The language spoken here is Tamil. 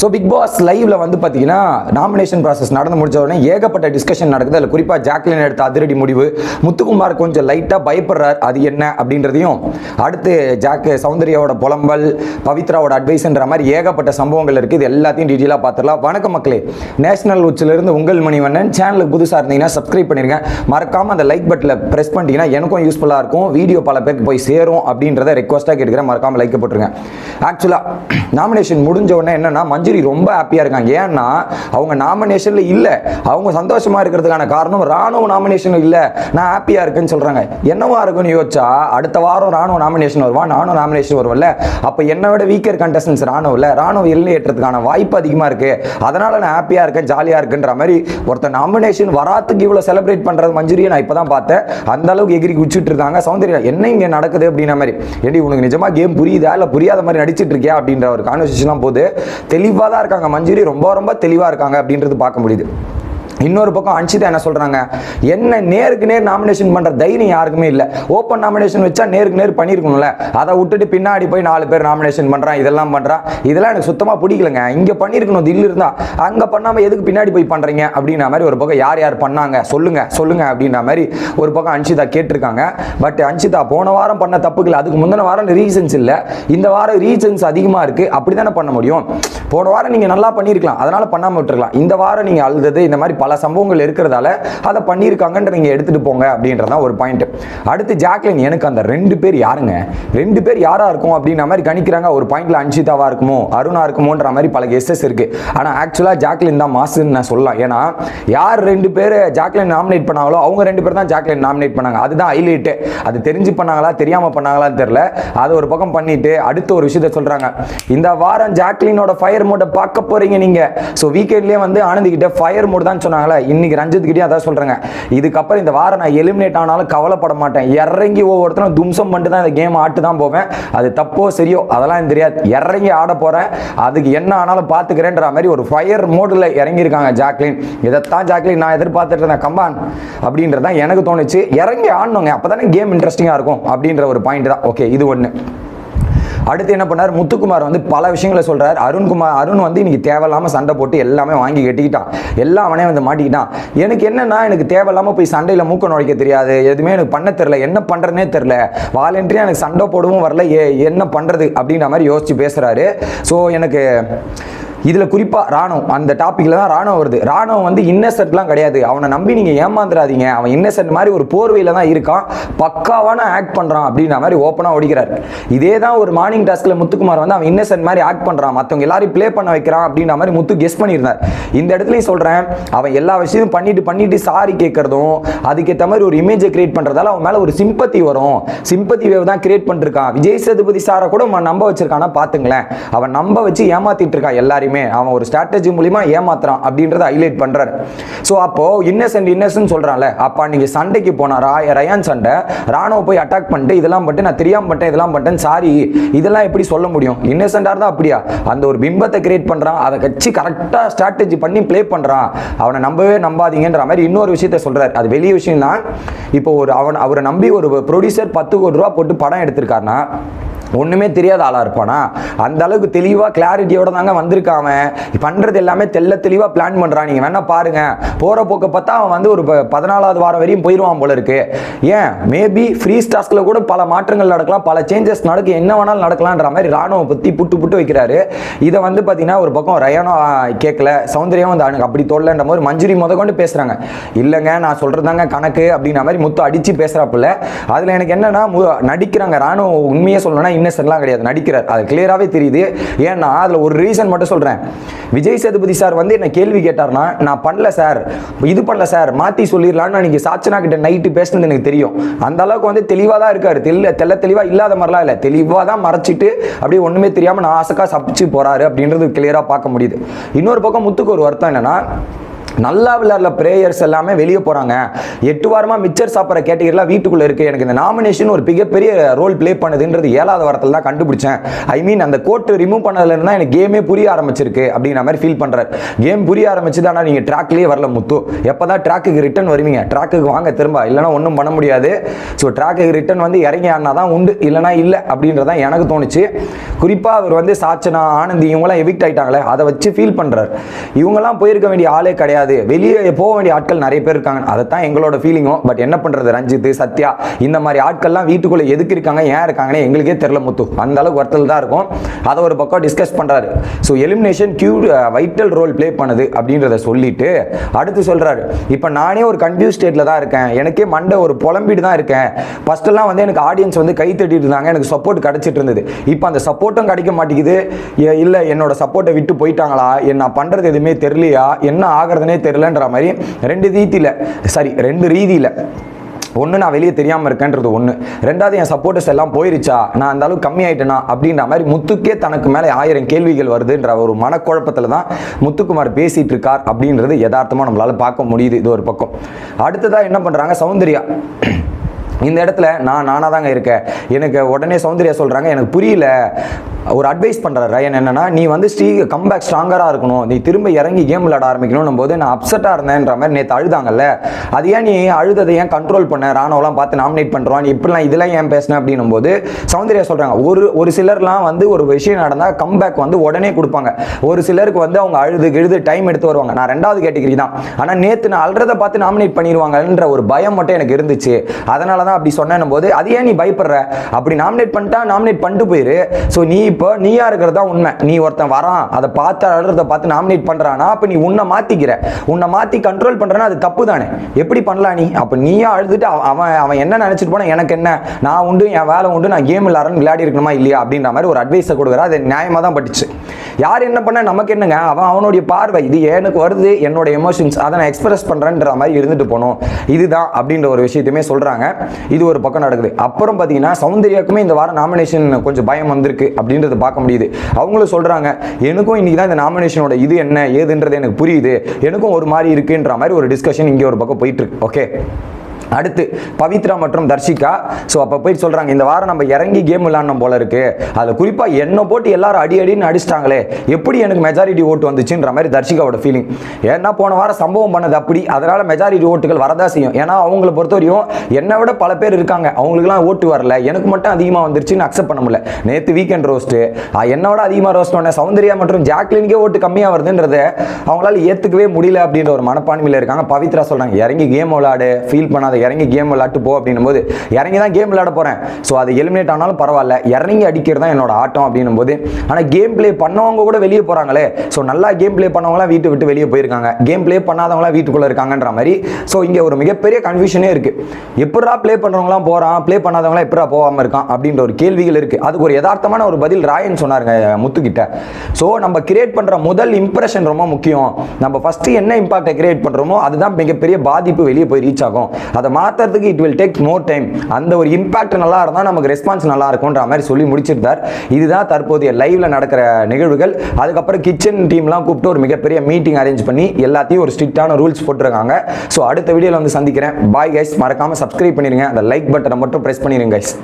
ஸோ பிக் பாஸ் லைவ்ல வந்து பார்த்தீங்கன்னா நாமினேஷன் ப்ராசஸ் நடந்து முடிச்ச உடனே ஏகப்பட்ட டிஸ்கஷன் நடக்குது. அதில் குறிப்பாக ஜாக்லின் எடுத்த அதிரடி முடிவு முத்துக்குமார் கொஞ்சம் லைட்டாக பயப்படுறார். அது என்ன அப்படின்றதையும் அடுத்து ஜாக் சௌந்தர்யாவோட புலம்பல் பவித்ராவோட அட்வைஸ்ன்ற மாதிரி ஏகப்பட்ட சம்பவங்கள் இருக்குது இது எல்லாத்தையும் டீட்டெயிலாக பார்த்துடலாம் வணக்கம் மக்களே. நேஷனல் உச்சிலிருந்து உங்கள் மணிவண்ணன். சேனலுக்கு புதுசாக இருந்தீங்கன்னா சப்ஸ்கிரைப் பண்ணிருங்க. மறக்காமல் அந்த லைக் பட்டில் ப்ரெஸ் பண்ணிட்டீங்கன்னா எனக்கும் யூஸ்ஃபுல்லாக இருக்கும். வீடியோ பல பேருக்கு போய் சேரும் அப்படின்றத ரெக்வஸ்ட்டாக கேட்டுக்கிறேன். மறக்காமல் லைக் போட்டுருங்க. ஆக்சுவலாக நாமினேஷன் முடிஞ்ச உடனே என்னன்னா மஞ்சுரி ரொம்ப ஹாப்பியாக இருக்காங்க. ஏன்னா அவங்க நாமினேஷனில் இல்லை. அவங்க சந்தோஷமாக இருக்கிறதுக்கான காரணம் ராணுவ நாமினேஷன் இல்லை. நான் ஹாப்பியாக இருக்கேன்னு சொல்கிறாங்க என்னவா இருக்குன்னு யோசிச்சா அடுத்த வாரம் ராணுவ நாமினேஷன் வருவான் நானும் நாமினேஷன் வருவல்ல அப்போ என்னை விட வீக்கர் கண்டஸ்டன்ஸ் ராணுவ ராணுவ ஏற்றதுக்கான வாய்ப்பு அதிகமாக இருக்கு. அதனால நான் ஹாப்பியாக இருக்கேன் ஜாலியாக இருக்குன்ற மாதிரி ஒருத்தர் நாமினேஷன் வராத்துக்கு இவ்வளோ செலிப்ரேட் பண்ணுறது மஞ்சுரியை நான் இப்போ தான் பார்த்தேன். அந்த அளவுக்கு எகிரி குச்சிட்டு இருக்காங்க. சௌந்தர்யா என்ன இங்கே நடக்குது அப்படின்ற மாதிரி. ஏடி உனக்கு நிஜமா கேம் புரியுதா? இல்லை புரியாத மாதிரி நடிச்சிட்டு இருக்கியா? அப்படின்ற ஒரு கான்வர்சேஷன்லாம் போது தெளிவாக தான் இருக்காங்க. மஞ்சுரி ரொம்ப ரொம்ப தெளிவாக இருக்காங்க அப்படின்றது பார்க்க முடியுது. இன்னொரு பக்கம் அன்ஷிதா என்ன சொல்கிறாங்க என்ன நேருக்கு நேர் நாமினேஷன் பண்ணுற தைரியம் யாருக்குமே இல்லை. ஓப்பன் நாமினேஷன் வச்சா நேருக்கு நேர் பண்ணியிருக்கணும்ல அதை விட்டுட்டு பின்னாடி போய் நாலு பேர் நாமினேஷன் பண்ணுறான் இதெல்லாம் பண்ணுறான் இதெல்லாம் எனக்கு சுத்தமாக பிடிக்கலங்க. இங்கே பண்ணியிருக்கணும் தில்லு இருந்தால் அங்கே பண்ணாமல் எதுக்கு பின்னாடி போய் பண்ணுறீங்க அப்படின்ற மாதிரி ஒரு பக்கம் யார் யார் பண்ணாங்க? சொல்லுங்கள் சொல்லுங்கள் அப்படின்ற மாதிரி ஒரு பக்கம் அன்ஷிதா கேட்டிருக்காங்க. பட் அன்ஷிதா போன வாரம் பண்ண தப்புகள் அதுக்கு முந்தின வாரம் ரீசன்ஸ் இல்லை. இந்த வாரம் ரீசன்ஸ் அதிகமாக இருக்குது அப்படி தானே பண்ண முடியும்? போன வாரம் நீங்கள் நல்லா பண்ணியிருக்கலாம். அதனால் பண்ணாமல் விட்டுருக்கலாம். இந்த வாரம் நீங்கள் அழுதது இந்த மாதிரி பல சம்பவங்கள் இருக்கிறதால அதை பண்ணியிருக்காங்கன்ற நீங்கள் எடுத்துகிட்டு போங்க அப்படின்றதான் ஒரு பாயிண்ட் அடுத்து ஜாக்லின் எனக்கு அந்த ரெண்டு பேர் யாருங்க? ரெண்டு பேர் யாராக இருக்கும் அப்படின்ற மாதிரி கணிக்கிறாங்க. ஒரு பாயிண்ட்டில் அன்ஷிதாவாக இருக்குமோ அருணா இருக்குமோன்ற மாதிரி பல கெஸ்டஸ் இருக்குது ஆனால் ஆக்சுவலாக ஜாக்லின் தான் மாசுன்னு நான் சொல்லலாம். ஏன்னா யார் ரெண்டு பேர் ஜாக்லின் நாமினேட் பண்ணாங்களோ அவங்க ரெண்டு பேர் தான் ஜாக்லின் நாமினேட் பண்ணாங்க. அதுதான் ஹைலைட்டு அது தெரிஞ்சு பண்ணாங்களா தெரியாமல் பண்ணாங்களான்னு தெரில அது ஒரு பக்கம் பண்ணிட்டு அடுத்த ஒரு விஷயத்த சொல்கிறாங்க இந்த வாரம் ஜாக்லினோட ஃபயர் மோட்டை பார்க்க போறீங்க நீங்க. ஸோ வீக்கெண்ட்லேயே வந்து ஆனந்திக்கிட்ட ஃபயர் மோட் தான் சொன்னாங்களே இன்னைக்கு ரஞ்சித் கிட்டே அதான் சொல்றேங்க. இதுக்கப்புறம் இந்த வாரம் நான் எலிமினேட் ஆனாலும் கவலைப்பட மாட்டேன். இறங்கி ஒவ்வொருத்தரும் தும்சம் பண்ணிட்டு தான் இந்த கேம் ஆட்டு தான் போவேன். அது தப்போ சரியோ அதெல்லாம் தெரியாது. இறங்கி ஆட போறேன். அதுக்கு என்ன ஆனாலும் பார்த்துக்கிறேன்ற மாதிரி ஒரு ஃபயர் மோடில் இறங்கியிருக்காங்க ஜாக்லின். இதைத்தான் ஜாக்லின் நான் எதிர்பார்த்துட்டு இருந்தேன். கம்பான் அப்படின்றதான் எனக்கு தோணுச்சு. இறங்கி ஆடணுங்க. அப்பதானே கேம் இன்ட்ரெஸ்டிங்காக இருக்கும் அப்படின்ற ஒரு பாயிண்ட் தான். ஓகே இது ஒன்று அடுத்து என்ன பண்ணார்? முத்துக்குமார் வந்து பல விஷயங்களை சொல்கிறார் அருண்குமார் அருண் வந்து இன்னைக்கு தேவையில்லாம சண்டை போட்டு எல்லாமே வாங்கி கட்டிக்கிட்டான். எல்லாம் அவனே வந்து மாட்டிக்கிட்டான். எனக்கு என்னன்னா எனக்கு தேவையில்லாம போய் சண்டையில மூக்க நுழைக்க தெரியாது. எதுவுமே எனக்கு பண்ண தெரியல. என்ன பண்றேனே தெரியல. வாலண்டரியா எனக்கு சண்டை போடவும் வரல. ஏ- என்ன பண்றது அப்படின்ற மாதிரி யோசிச்சு பேசுறாரு. ஸோ எனக்கு இதில் குறிப்பாக ராணுவம் அந்த டாப்பிக்கில் தான் ராணுவம் வருது. ராணுவம் வந்து இன்னசென்ட்லாம் கிடையாது. அவனை நம்பி நீங்கள் ஏமாந்துடாதீங்க அவன் இன்னசென்ட் மாதிரி ஒரு போர்வையில் தான் இருக்கான். பக்காவான ஆக்ட் பண்ணுறான் அப்படின்ற மாதிரி ஓப்பனாக ஓடிக்கிறார். இதே தான் ஒரு மார்னிங் டாஸ்கில் முத்துக்குமார் வந்து அவன் இன்னசென்ட் மாதிரி ஆக்ட் பண்ணுறான் மற்றவங்க எல்லாரையும் ப்ளே பண்ண வைக்கிறான் அப்படின்ற மாதிரி முத்து கெஸ் பண்ணியிருந்தார். இந்த இடத்துலையும் சொல்கிறேன் அவன் எல்லா விஷயமும் பண்ணிட்டு பண்ணிட்டு சாரி கேட்கறதும் அதுக்கேற்ற மாதிரி ஒரு இமேஜை கிரியேட் பண்ணுறதால அவன் மேலே ஒரு சிம்பத்தி வரும். சிம்பத்தி வேவ் தான் கிரியேட் பண்ணிருக்கான். விஜய் சேதுபதி சாரை கூட அவன் நம்ப வச்சிருக்கானா பார்த்துங்களேன் அவன் நம்ப வச்சு ஏமாத்திட்டு இருக்கான். எல்லாரையுமே அவன் ஒரு ஸ்ட்ராட்டஜி மூலியமா ஏமாத்துறான் அப்படின்றத ஹைலைட் பண்ணுறாரு ஸோ அப்போ இன்னசென்ட் இன்னசென்ட் சொல்றான்ல அப்பா நீங்கள் சண்டைக்கு போனால் ரா- ரயான் சண்டை ராணுவ போய் அட்டாக் பண்ணிட்டு இதெல்லாம் பண்ணிட்டு நான் தெரியாமல் பண்ணிட்டேன் இதெல்லாம் பண்ணிட்டேன் சாரி இதெல்லாம் எப்படி சொல்ல முடியும்? இன்னசென்டா இருந்தால் அப்படியா? அந்த ஒரு பிம்பத்தை கிரியேட் பண்ணுறான் அதை கட்சி கரெக்டாக ஸ்ட்ராட்டஜி பண்ணி ப்ளே பண்ணுறான் அவனை நம்பவே நம்பாதீங்கன்ற மாதிரி இன்னொரு விஷயத்த சொல்கிறார் அது வெளிய விஷயம் தான் இப்போ ஒரு அவன் அவரை நம்பி ஒரு ப்ரொடியூசர் பத்து கோடி ரூபா போட்டு படம் எடுத்திருக்காருன்னா ஒன்றுமே தெரியாத ஆளாக இருப்பானா? அந்த அளவுக்கு தெளிவாக கிளாரிட்டியோட தாங்க வந்திருக்கான் அவன் எல்லாமே தெள்ள தெளிவாக பிளான் பண்ணுறான் நீங்கள் வேணால் பாருங்க. போகிற போக்க பார்த்தா அவன் வந்து ஒரு ப- பதினாலாவது வாரம் வரையும் போயிடுவான் போல இருக்கு. ஏன்? மேபி ஃப்ரீ ஸ்டாஸ்கில் கூட பல மாற்றங்கள் நடக்கலாம். பல சேஞ்சஸ் நடக்கும் என்ன வேணாலும் நடக்கலான்ற மாதிரி ராணுவம் பற்றி புட்டு புட்டு வைக்கிறாரு. இதை வந்து பார்த்தீங்கன்னா ஒரு பக்கம் ரயானோ கேட்கல சௌந்தரியம் வந்து அவனுக்கு அப்படி தோல்லன்ற மாதிரி மஞ்சுரி முத கொண்டு பேசுகிறாங்க இல்லைங்க நான் சொல்றதாங்க கணக்கு அப்படின்ற மாதிரி முத்து அடித்து பேசுகிறாப்புல அதில் எனக்கு என்னென்னா மு- நடிக்கிறாங்க. ராணுவம் உண்மையே சொல்லணும்னா இன்னசென்ட்லாம் கிடையாது நடிக்கிறார். அது கிளியராகவே தெரியுது. ஏன்னா அதில் ஒரு ரீசன் மட்டும் சொல்கிறேன் விஜய் சேதுபதி சார் வந்து என்ன கேள்வி கேட்டார்னா நான் பண்ணல சார் இது பண்ணல சார் மாற்றி சொல்லிடலான்னு நீங்கள் சாச்சனா கிட்ட நைட்டு பேசுனது எனக்கு தெரியும். அந்த அளவுக்கு வந்து தெளிவாக தான் இருக்காரு. தெல்ல தெல்ல தெளிவாக இல்லாத மாதிரிலாம் இல்லை. தெளிவாக தான் மறைச்சிட்டு அப்படியே ஒன்றுமே தெரியாமல் நான் ஆசைக்காக சப்பிச்சு போகிறாரு அப்படின்றது கிளியராக பார்க்க முடியுது. இன்னொரு பக்கம் முத்துக்கு ஒரு வருத்தம் என்னன்னா நல்லா விளையாடுற பிளேயர்ஸ் எல்லாமே வெளியே போகிறாங்க எட்டு வாரமாக மிச்சர் சாப்பிட்ற கேட்டகரியெலாம் வீட்டுக்குள்ளே இருக்குது எனக்கு இந்த நாமினேஷன் ஒரு மிகப்பெரிய ரோல் ப்ளே பண்ணுதுன்றது ஏழாவது வாரத்தில் தான் கண்டுபிடிச்சேன். ஐ மீன் அந்த கோட்டு ரிமூவ் பண்ணதுலேருந்து தான் எனக்கு கேமே புரிய ஆரம்பிச்சிருக்கு அப்படிங்கிற மாதிரி ஃபீல் பண்ணுறாரு கேம் புரிய ஆரம்பிச்சது ஆனால் நீங்கள் ட்ராக்லேயே வரல முத்து. எப்பதான் ட்ராக்குக்கு ரிட்டன் வருவீங்க? ட்ராக்குக்கு வாங்க திரும்ப. இல்லைனா ஒன்றும் பண்ண முடியாது. ஸோ ட்ராக்குக்கு ரிட்டர்ன் வந்து இறங்கி ஆனா தான் உண்டு. இல்லைனா இல்லை அப்படின்றதான் எனக்கு தோணுச்சு. குறிப்பாக அவர் வந்து சாச்சனா ஆனந்தி இவங்களாம் எவிக்ட் ஆகிட்டாங்களே அதை வச்சு ஃபீல் பண்ணுறாரு இவங்கெல்லாம் போயிருக்க வேண்டிய ஆளே கிடையாது. வெளியே போக வேண்டிய ஆட்கள் நிறைய பேர் இருக்காங்க. அதைத்தான் எங்களோட ஃபீலிங்கும் பட் என்ன பண்றது? ரஞ்சித் சத்யா இந்த மாதிரி ஆட்கள்லாம் வீட்டுக்குள்ள எதுக்கு இருக்காங்க? ஏன் இருக்காங்கன்னு எங்களுக்கே தெரியல முத்து. அந்த அளவுக்கு ஒருத்தல் தான் இருக்கும். அதை ஒரு பக்கம் டிஸ்கஸ் பண்றாரு. So elimination queue vital role play பண்ணுது அப்படின்றத சொல்லிட்டு அடுத்து சொல்றாரு. இப்போ நானே ஒரு கன்ஃபியூஸ் ஸ்டேட்ல தான் இருக்கேன். எனக்கே மண்டை ஒரு புலம்பிட்டு தான் இருக்கேன். ஃபர்ஸ்ட்டுலாம் வந்து எனக்கு ஆடியன்ஸ் வந்து கை தட்டிட்டு இருந்தாங்க. எனக்கு சப்போர்ட் கிடைச்சிட்டு இருந்தது. இப்போ அந்த சப்போர்ட்டும் கிடைக்க மாட்டேங்குது. இல்லை என்னோட சப்போர்ட்டை விட்டு போயிட்டாங்களா? என்ன நான் பண்றது எதுவுமே தெரியலையா? என்ன ஆகுறதுனே தெரியலன்ற மாதிரி ரெண்டு ரீதியில சரி ரெண்டு ரீதியில. ஒன்று நான் வெளியே தெரியாமல் இருக்கேன்றது ஒன்று ரெண்டாவது என் சப்போர்ட்டர்ஸ் எல்லாம் போயிருச்சா? நான் அந்த அளவுக்கு கம்மி ஆயிட்டேனா அப்படின்ற மாதிரி முத்துக்கே தனக்கு மேலே ஆயிரம் கேள்விகள் வருதுன்ற ஒரு மனக்குழப்பத்தில் தான் முத்துக்குமார் பேசிகிட்டு இருக்கார் அப்படின்றது யதார்த்தமாக நம்மளால பார்க்க முடியுது. இது ஒரு பக்கம். அடுத்ததாக என்ன பண்ணுறாங்க சௌந்தர்யா. இந்த இடத்துல நான் நானாக தாங்க இருக்கேன் எனக்கு உடனே சௌந்தர்யா சொல்கிறாங்க எனக்கு புரியல. ஒரு அட்வைஸ் பண்ணுறாரு ரயன் என்னென்னா நீ வந்து ஸ்ரீ கம்பேக் ஸ்ட்ராங்கராக இருக்கணும். நீ திரும்ப இறங்கி கேம் விளாட ஆரம்பிக்கணும் போது நான் அப்செட்டாக இருந்தேன்ற மாதிரி நேற்று அழுதாங்கல்ல. அது ஏன் நீ அழுததை ஏன் கண்ட்ரோல் பண்ண? ராணுவலாம் பார்த்து நாமினேட் பண்ணுறான் நீ இப்படிலாம் இதெல்லாம் ஏன் பேசினேன் அப்படின்னும் போது சௌந்தர்யா சொல்கிறாங்க ஒரு ஒரு சிலர்லாம் வந்து ஒரு விஷயம் நடந்தால் கம்பேக் வந்து உடனே கொடுப்பாங்க. ஒரு சிலருக்கு வந்து அவங்க அழுது கிழுது டைம் எடுத்து வருவாங்க. நான் ரெண்டாவது கேட்டகரி தான். ஆனால் நேற்று நான் அழுறதை பார்த்து நாமினேட் பண்ணிடுவாங்கன்ற ஒரு பயம் மட்டும் எனக்கு இருந்துச்சு. அதனால தான் அப்படி சொன்னும் போது அது ஏன் நீ பயப்படுற? அப்படி நாமினேட் பண்ணிட்டா நாமினேட் பண்ணிட்டு போயிரு. ஸோ நீ இப்போ நீயா இருக்கிறதா உண்மை. நீ ஒருத்தன் வரான் அதை பார்த்து அழுறத பார்த்து நாமினேட் பண்றானா? அப்போ நீ உன்னை மாத்திக்கிற. உன்னை மாத்தி கண்ட்ரோல் பண்றனா அது தப்பு தானே. எப்படி பண்ணலாம் நீ? அப்போ நீயா அழுதுட்டு அவ- அவன் அவன் என்ன நினைச்சிட்டு போனா எனக்கு என்ன? நான் உண்டு என் வேலை உண்டு நான் கேம் விளாட்றேன்னு விளையாடி இருக்கணுமா இல்லையா? அப்படின்ற மாதிரி ஒரு அட்வைஸை கொடுக்குறா அது நியாயமாக தான் பட்டுச்சு. யார் என்ன பண்ண நமக்கு என்னங்க? அவன் அவனுடைய பார்வை. இது எனக்கு வருது என்னோட எமோஷன்ஸ் அதை நான் எக்ஸ்பிரஸ் பண்ணுறேன்ற மாதிரி இருந்துட்டு போகணும் இதுதான் அப்படின்ற ஒரு விஷயத்தையுமே சொல்கிறாங்க இது ஒரு பக்கம் நடக்குது. அப்புறம் பார்த்தீங்கன்னா சௌந்தர்யாக்குமே இந்த வாரம் நாமினேஷன் கொஞ்சம் பயம் வந்திருக்கு அப்படின்றத பார்க்க முடியுது. அவங்களும் சொல்கிறாங்க எனக்கும் இன்றைக்கி தான் இந்த நாமினேஷனோட இது என்ன? ஏதுன்றது எனக்கு புரியுது. எனக்கும் ஒரு மாதிரி இருக்குன்ற மாதிரி ஒரு டிஸ்கஷன் இங்கே ஒரு பக்கம் போயிட்டுருக்கு ஓகே அடுத்து பவித்ரா மற்றும் தர்ஷிகா. ஸோ அப்போ போயிட்டு சொல்கிறாங்க இந்த வாரம் நம்ம இறங்கி கேம் விளாட்ணும் போல இருக்கு. அதில் குறிப்பாக என்னை போட்டு எல்லாரும் அடி அடின்னு அடிச்சிட்டாங்களே எப்படி எனக்கு மெஜாரிட்டி ஓட்டு வந்துச்சுன்ற மாதிரி தர்ஷிகாவோட ஃபீலிங் ஏன்னா போன வாரம் சம்பவம் பண்ணது அப்படி. அதனால மெஜாரிட்டி ஓட்டுகள் வரதா செய்யும். ஏன்னா அவங்கள பொறுத்தவரையும் என்னை விட பல பேர் இருக்காங்க. அவங்களுக்குலாம் ஓட்டு வரல. எனக்கு மட்டும் அதிகமாக வந்துருச்சுன்னு அக்செப்ட் பண்ண முடியல. நேற்று வீக்கெண்ட் ரோஸ்ட்டு என்னை விட அதிகமாக ரோஸ்ட் பண்ண சௌந்தர்யா மற்றும் ஜாக்லினுக்கே ஓட்டு கம்மியாக வருதுன்றத அவங்களால ஏற்றுக்கவே முடியல அப்படின்ற ஒரு மனப்பான்மையில் இருக்காங்க. பவித்ரா சொல்கிறாங்க இறங்கி கேம் விளாடு ஃபீல் பண்ணாத இறங்கி கேம் விளையாட்டு போ அப்படின்னும் போது இறங்கி தான் கேம் விளையாட போகிறேன் ஸோ அது எலிமினேட் ஆனாலும் பரவாயில்ல இறங்கி அடிக்கிறது தான் என்னோட ஆட்டம் அப்படின்னும் போது ஆனால் கேம் பிளே பண்ணவங்க கூட வெளியே போகிறாங்களே ஸோ நல்லா கேம் பிளே பண்ணவங்களாம் வீட்டு விட்டு வெளியே போயிருக்காங்க. கேம் ப்ளே பண்ணாதவங்களாம் வீட்டுக்குள்ளே இருக்காங்கன்ற மாதிரி ஸோ இங்கே ஒரு மிகப்பெரிய கன்ஃபியூஷனே இருக்குது எப்படா ப்ளே பண்ணுறவங்களாம் போகிறான் ப்ளே பண்ணாதவங்களாம் எப்படா போகாமல் இருக்கான் அப்படின்ற ஒரு கேள்விகள் இருக்குது அதுக்கு ஒரு யதார்த்தமான ஒரு பதில் ராயன் சொன்னாருங்க முத்துக்கிட்ட. ஸோ நம்ம கிரியேட் பண்ணுற முதல் இம்ப்ரெஷன் ரொம்ப முக்கியம். நம்ம ஃபஸ்ட்டு என்ன இம்பாக்டை கிரியேட் பண்ணுறோமோ அதுதான் மிகப்பெரிய பாதிப்பு வெளியே போய் ரீச் ஆகும். அதை மாற்றுறதுக்கு it will take more time அந்த ஒரு இம்பாக்ட் நல்லா இருந்தால் நமக்கு ரெஸ்பான்ஸ் நல்லா இருக்கும்ன்ற மாதிரி சொல்லி முடிச்சிருந்தார். இதுதான் தற்போதைய லைவ்ல நடக்கிற நிகழ்வுகள். அதுக்கப்புறம் கிச்சன் டீம்லாம் கூப்பிட்டு ஒரு மிகப்பெரிய மீட்டிங் அரேஞ்ச் பண்ணி எல்லாத்தையும் ஒரு ஸ்ட்ரிக்டான ரூல்ஸ் போட்டிருக்காங்க. ஸோ அடுத்த வீடியோவில் வந்து சந்திக்கிறேன். பாய் கைஸ் மறக்காமல் சப்ஸ்கிரைப் பண்ணிருங்க. அந்த லைக் பட்டனை மட்டும் ப்ரெஸ் பண்ணிருங்க கைஸ்